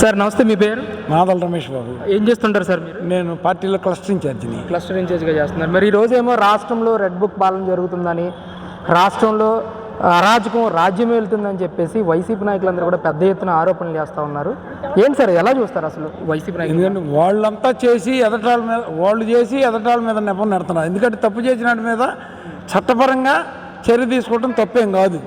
Sir నమస్తే మీ పేరు? మాదల రమేష్ బాబు. ఏం చేస్తుంటారు సార్ మీరు? నేను పార్టీలో క్లస్టర్ ఇన్ఛార్జిని క్లస్టర్ ఇన్ఛార్జ్గా చేస్తున్నారు. మరి ఈ రోజు ఏమో రాష్ట్రంలో రెడ్ బుక్ పాలన జరుగుతుందని రాష్ట్రంలో అరాజకం రాజ్యం వెళ్తుందని చెప్పేసి వైసీపీ నాయకులందరూ కూడా పెద్ద ఎత్తున ఆరోపణలు చేస్తూ ఉన్నారు. ఏంటి సార్ ఎలా చూస్తారు అసలు వైసీపీ నాయకులు? ఎందుకంటే వాళ్ళంతా చేసి ఎదటాల మీద వాళ్ళు చేసి ఎదటాల మీద నెపం నెడుతున్నారు. ఎందుకంటే తప్పు చేసిన మీద చట్టపరంగా చర్య తీసుకోవడం తప్పేం కాదు.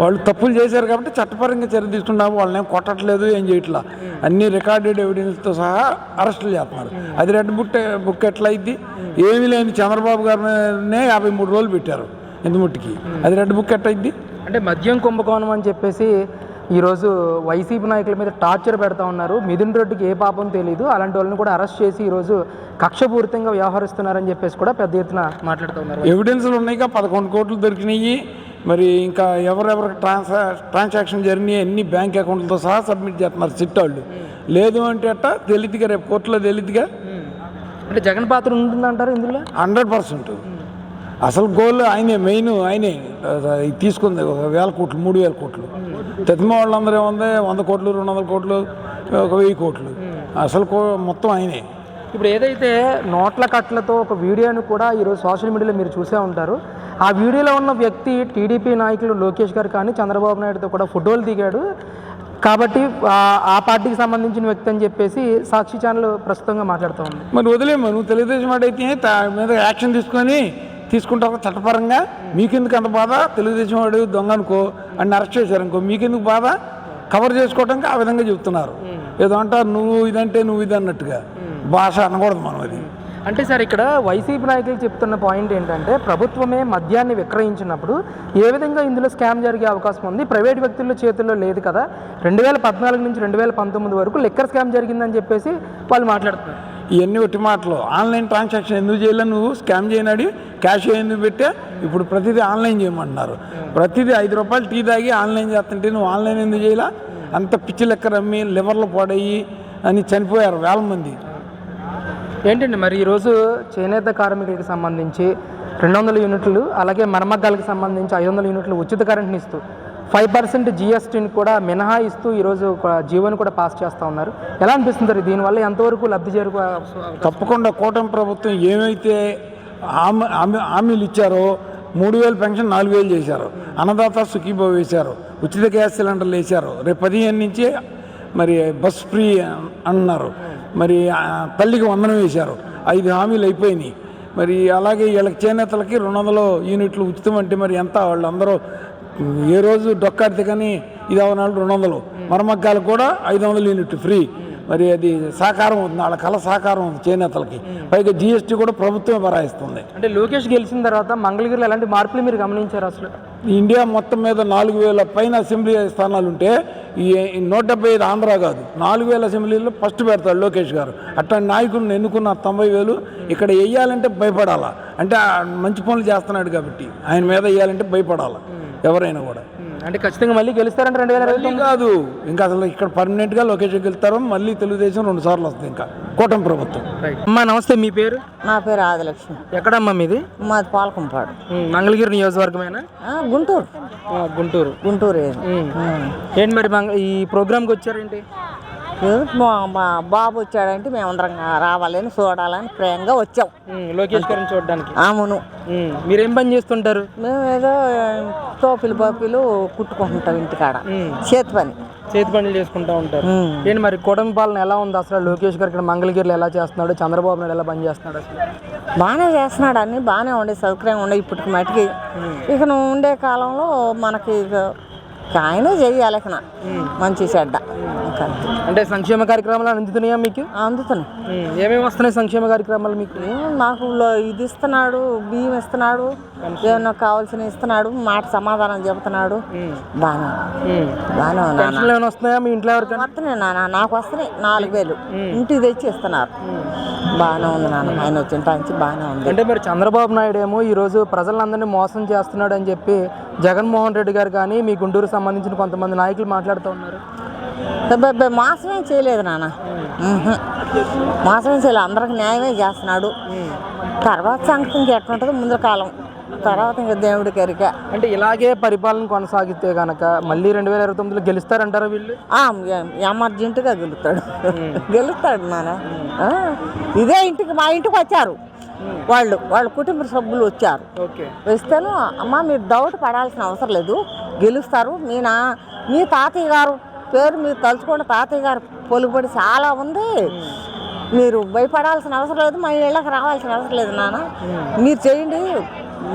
వాళ్ళు తప్పులు చేశారు కాబట్టి చట్టపరంగా చర్య తీసుకున్నాము వాళ్ళని ఏం కొట్టట్లేదు ఏం చేయట్లా. అన్ని రికార్డెడ్ ఎవిడెన్స్తో సహా అరెస్టులు చేస్తున్నారు. అది రెడ్ బుక్ బుక్ ఎట్లయిద్ది? ఏమీ లేని చంద్రబాబు గారినే యాభై మూడు రోజులు పెట్టారు. ఎందుముట్టికి అది రెడ్ బుక్ ఎట్లయిద్ది? అంటే మద్యం కుంభకోణం అని చెప్పేసి ఈరోజు వైసీపీ నాయకుల మీద టార్చర్ పెడతా ఉన్నారు. మిథున్ రెడ్డికి ఏ పాపం తెలియదు అలాంటి వాళ్ళని కూడా అరెస్ట్ చేసి ఈరోజు కక్షపూరితంగా వ్యవహరిస్తున్నారని చెప్పేసి కూడా పెద్ద ఎత్తున మాట్లాడుతూ ఉన్నారు. ఎవిడెన్స్లు ఉన్నాయిగా పదకొండు కోట్లు దొరికినాయి. మరి ఇంకా ఎవరెవరికి ట్రాన్సా ట్రాన్సాక్షన్ జరిగినాయి అన్ని బ్యాంక్ అకౌంట్లతో సహా సబ్మిట్ చేస్తున్నారు సిట్ వాళ్ళు లేదు అంటే అట్ట తెలియదుగా రేపు కోర్టులో తెలియదుగా అంటే జగన్ పాత్ర ఉంటుందంటారు ఇందులో? Hundred percent. అసలు గోల్ ఆయనే మెయిన్ ఆయనే. తీసుకుంది ఒక వేల కోట్లు మూడు వేల కోట్లు. తెతిమ వాళ్ళందరూ ఏముంది? వంద కోట్లు రెండు వందల కోట్లు ఒక వెయ్యి కోట్లు. అసలు కో- మొత్తం ఆయనే. ఇప్పుడు ఏదైతే నోట్ల కట్లతో ఒక వీడియోని కూడా ఈరోజు సోషల్ మీడియాలో మీరు చూసే ఉంటారు ఆ వీడియోలో ఉన్న వ్యక్తి టీడీపీ నాయకులు లోకేష్ గారు కానీ చంద్రబాబు నాయుడుతో కూడా ఫోటోలు దిగాడు. కాబట్టి ఆ- పార్టీకి సంబంధించిన వ్యక్తి అని చెప్పేసి సాక్షి ఛానల్ ప్రస్తుతంగా మాట్లాడుతూ ఉంది. మరి వదిలేమో నువ్వు తెలుగుదేశం వాడైతే దాని మీద యాక్షన్ తీసుకొని తీసుకుంటారు చట్టపరంగా? మీకెందుకు అంత బాధ? తెలుగుదేశం వాడు దొంగ అనుకో అని అరెస్ట్ చేశారనుకో మీకెందుకు బాధ? కవర్ చేసుకోవడానికి ఆ విధంగా చెప్తున్నారు. ఏదో అంటారు నువ్వు ఇదంటే నువ్వు ఇది అన్నట్టుగా. భాష అనకూడదు మనం అది. అంటే సార్ ఇక్కడ వైసీపీ నాయకులు చెప్తున్న పాయింట్ ఏంటంటే ప్రభుత్వమే మద్యాన్ని విక్రయించినప్పుడు ఏ విధంగా ఇందులో స్కామ్ జరిగే అవకాశం ఉంది? ప్రైవేట్ వ్యక్తుల చేతుల్లో లేదు కదా. రెండు వేల పద్నాలుగు నుంచి రెండు వేల పంతొమ్మిది వరకు లిక్కర్ స్కామ్ జరిగిందని చెప్పేసి వాళ్ళు మాట్లాడుతున్నారు. ఇవన్నీ ఒట్టి మాటలు. ఆన్లైన్ ట్రాన్సాక్షన్ ఎందుకు చేయలే నువ్వు? స్కామ్ చేయనాడి క్యాష్ ఎందుకు పెట్టా? ఇప్పుడు ప్రతిదీ ఆన్లైన్ చేయమంటున్నారు. ప్రతిదీ ఐదు రూపాయలు టీ తాగి ఆన్లైన్ చేస్తుంటే నువ్వు ఆన్లైన్ ఎందుకు చేయలా? అంత పిచ్చి లెక్క రమ్మి లివర్లు పాడయ్యి అని చనిపోయారు వేల మంది. ఏంటండి మరి ఈరోజు చేనేత కార్మికులకు సంబంధించి రెండు వందల యూనిట్లు అలాగే మరమగ్గాలకు సంబంధించి ఐదు వందల యూనిట్లు ఉచిత కరెంట్ని ఇస్తూ ఫైవ్ పర్సెంట్ జిఎస్టీని కూడా మినహాయిస్తూ ఈరోజు జీవోని కూడా పాస్ చేస్తూ ఉన్నారు. ఎలా అనిపిస్తుంది సార్ దీనివల్ల ఎంతవరకు లబ్ధి చేరుకో తప్పకుండా కూటమి ప్రభుత్వం ఏమైతే హామీ హామీలు ఇచ్చారో మూడు వేలు పెన్షన్ నాలుగు వేలు చేశారు. అన్నదాత సుఖీభావ వేశారు. ఉచిత గ్యాస్ సిలిండర్లు వేశారు. రేపు పదిహేను నుంచి మరి బస్ ఫ్రీ అన్నారు. మరి తల్లికి వందనం వేశారు. ఐదు హామీలు అయిపోయినాయి. మరి అలాగే వీళ్ళకి చేనేతలకి రెండు వందల యూనిట్లు ఉచితం అంటే మరి ఎంత? వాళ్ళు అందరూ ఏ రోజు డొక్కాడితే కానీ ఇది అవనాలు రెండు వందలు. మరమగ్గాలకు కూడా ఐదు వందల యూనిట్ ఫ్రీ. మరి అది సహకారం అవుతుంది. వాళ్ళ కళ సహకారం ఉంది చేనేతలకి. పైగా జిఎస్టీ కూడా ప్రభుత్వమే భరాయిస్తుంది అంటే లోకేష్ గెలిచిన తర్వాత మంగళగిరిలో ఎలాంటి మార్పులు మీరు గమనించారు అసలు? ఇండియా మొత్తం మీద నాలుగు వేల పైన అసెంబ్లీ స్థానాలు ఉంటే ఈ నూట డెబ్బై ఐదు ఆంధ్ర కాదు. నాలుగు వేల అసెంబ్లీలో ఫస్ట్ పెడతాడు లోకేష్ గారు. అట్లాంటి నాయకుడిని ఎన్నుకున్న తొంభై వేలు ఇక్కడ వెయ్యాలంటే భయపడాలా? అంటే మంచి పనులు చేస్తున్నాడు కాబట్టి ఆయన మీద వేయాలంటే భయపడాలా? ఎవరైనా కూడా. అంటే ఖచ్చితంగా మళ్ళీ గెలుస్తారంటే రెండు వేల ఇరవై కాదు. ఇంకా అసలు ఇక్కడ పర్మనెంట్గా లోకేష్ వెళ్తారు. మళ్ళీ తెలుగుదేశం రెండు సార్లు వస్తుంది ఇంకా. కూటమి ప్రభుత్వం. అమ్మా నమస్తే. మీ పేరు? నా పేరు ఆదిలక్ష్మి. ఎక్కడమ్మా మీది? మాది పాలకంపాడు. మంగళగిరి నియోజకవర్గమేనా? ఆ, గుంటూరు. ఆ, గుంటూరు. గుంటూరు. ఏంటి మరి మంగ ఈ ప్రోగ్రామ్కి వచ్చారేంటి? మా మా బాబు వచ్చాడంటే మేమందరం రావాలని చూడాలని ప్రేమగా వచ్చాం. లోకేష్ గారిని చూడడానికి. ఉమ్, మీరేం పని చేస్తుంటారు? మేము ఏదో టోపీలు బాపీలు కుట్టుకుంటుంటాం ఇంటికాడ. చేతి పని. చేతి పనులు చేసుకుంటా ఉంటారు. ఏంటి మరి కూటమి పాలన ఎలా ఉంది అసలు? లోకేష్ గారు ఇక్కడ మంగళగిరిలో ఎలా చేస్తున్నాడు? చంద్రబాబు నాయుడు ఎలా పని చేస్తున్నాడు అసలు? బాగానే చేస్తున్నాడు. అన్ని బాగానే ఉండే సౌకర్యంగా ఉండే ఇప్పటికి మటుకి. ఇక ఉండే కాలంలో మనకి ఆయనే చెయ్యాలి ఇక మంచి చెడ్డ. అంటే సంక్షేమ కార్యక్రమాలు అందుతున్నాయా మీకు? అందుతున్నాయి. ఏమేమి వస్తున్నాయి సంక్షేమ కార్యక్రమాలు మీకు? లో- ఇది ఇస్తున్నాడు బియ్యం ఇస్తున్నాడు ఏమన్నా కావాల్సిన ఇస్తున్నాడు మాట సమాధానం చెబుతున్నాడు. నాన్న పెన్షన్లు ఏమైనా వస్తున్నాయా మీ ఇంట్లో ఎవరికైనా? వస్తున్నాయి నాన్న. నాకు వస్తున్నాయి. నాలుగు వేలు. ఇంటికి తెచ్చి ఇస్తున్నారు బాగానే ఉంది నాన్న. ఆయన వచ్చిన నుంచి బాగానే ఉంది. అంటే మరి చంద్రబాబు నాయుడు ఏమో ఈరోజు ప్రజలందరినీ మోసం చేస్తున్నాడు అని చెప్పి జగన్మోహన్ రెడ్డి గారు కానీ మీ గుంటూరు సంబంధించిన కొంతమంది నాయకులు మాట్లాడుతూ ఉన్నారు. మోసమేం చేయలేదు నాన్న. మోసమేం చేయలేదు. అందరికి న్యాయమే చేస్తున్నాడు. తర్వాత సంగతి ఇంకెట్లుంటుందో ముందు కాలం. తర్వాత ఇంకా దేవుడికి ఎరిక అంటే ఇలాగే పరిపాలన కొనసాగితే గనక మళ్ళీ రెండు వేల ఇరవై తొమ్మిదిలో గెలుస్తారంటారా వీళ్ళు? ఎమర్జెంటుగా గెలుస్తాడు. గెలుస్తాడు నాన్న. ఇదే ఇంటికి మా ఇంటికి వచ్చారు. వాళ్ళు వాళ్ళ కుటుంబ సభ్యులు వచ్చారు. వస్తేను అమ్మ మీరు డౌట్ పడాల్సిన అవసరం లేదు. గెలుస్తారు. మీ నా మీ తాతయ్య గారు పేరు మీరు తలుచుకోండి. తాతయ్య గారు పొలుబడి చాలా ఉంది. మీరు భయపడాల్సిన అవసరం లేదు. మా ఇళ్ళకి రావాల్సిన అవసరం లేదు నాన్న. మీరు చేయండి.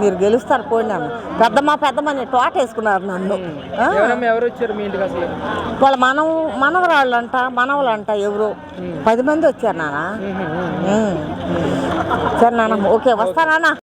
మీరు గెలుస్తారు. పోండి అన్న. పెద్దమ్మ పెద్దమ్మ అని తోట వేసుకున్నారు నన్ను. ఎవరు వచ్చారు మీ ఇంటికి అసలు? వాళ్ళ మనవ మనవరాళ్ళంట మనవలంట ఎవరు? పది మంది వచ్చారు నాన్న. సరే నాన్న ఓకే వస్తానా